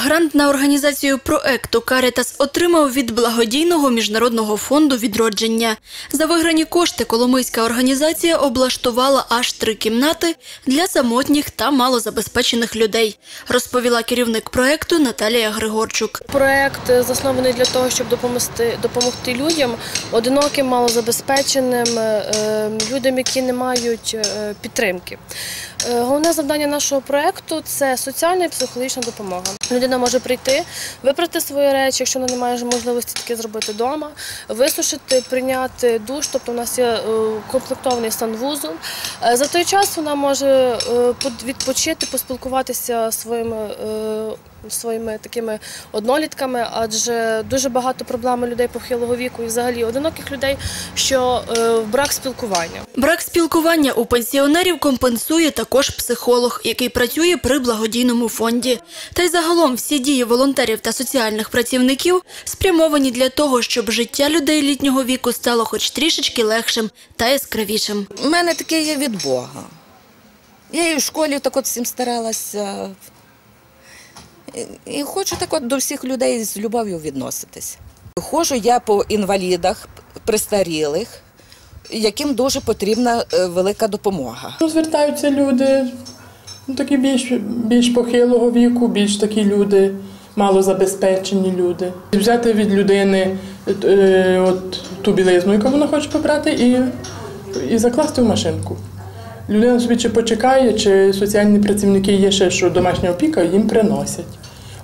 Грант на організацію проекту Карітас отримав від благодійного міжнародного фонду відродження. За виграні кошти Коломийська організація облаштувала аж три кімнати для самотніх та малозабезпечених людей, розповіла керівник проекту Наталія Григорчук. Проект заснований для того, щоб допомогти, допомогти людям, одиноким, малозабезпеченим, е, людям, які не мають е, підтримки. Е, Головне завдання нашого проекту це соціальна і психологічна допомога. Людина може прийти, випрати свої речі, якщо вона не має можливості таке зробити вдома, висушити, прийняти душ. Тобто у нас є е, комплектований санвузол. Е, За той час вона може е, відпочити, поспілкуватися своїми своїми такими однолітками, адже дуже багато проблем людей похилого віку і взагалі одиноких людей, що е, брак спілкування. Брак спілкування у пенсіонерів компенсує також психолог, який працює при благодійному фонді. Та й загалом всі дії волонтерів та соціальних працівників спрямовані для того, щоб життя людей літнього віку стало хоч трішечки легшим та яскравішим. У мене таке є від Бога. Я і в школі так от всім старалася. І- хочу так от до всіх людей з любов'ю відноситись. Ходжу я по інвалідах престарілих, яким дуже потрібна е, велика допомога. Ну, Звертаються люди, ну, такі більш, більш похилого віку, більш такі люди, малозабезпечені люди. Взяти від людини е, от, ту білизну, яку вона хоче побрати, і, і закласти в машинку. Людина собі чи почекає, чи соціальні працівники є ще, що домашня опіка, їм приносять.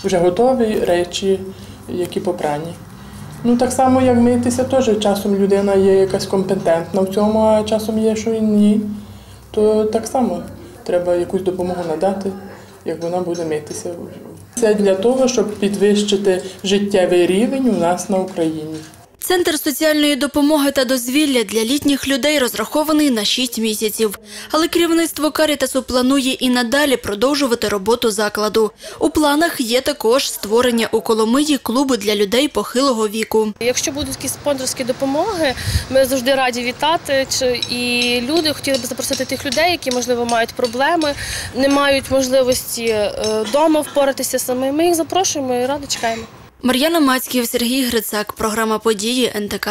Вже готові речі, які попрані. Ну, так само, як митися, теж часом людина є якась компетентна в цьому, а часом є, що і ні. То так само треба якусь допомогу надати, як вона буде митися. Це для того, щоб підвищити життєвий рівень у нас на Україні. Центр соціальної допомоги та дозвілля для літніх людей розрахований на 6 місяців. Але керівництво Карітасу планує і надалі продовжувати роботу закладу. У планах є також створення у Коломиї клубу для людей похилого віку. Якщо будуть якісь спонсорські допомоги, ми завжди раді вітати. І люди хотіли б запросити тих людей, які можливо мають проблеми, не мають можливості вдома впоратися самими. Ми їх запрошуємо і радо чекаємо. Мар'яна Мацьків, Сергій Грицак. Програма події НТК.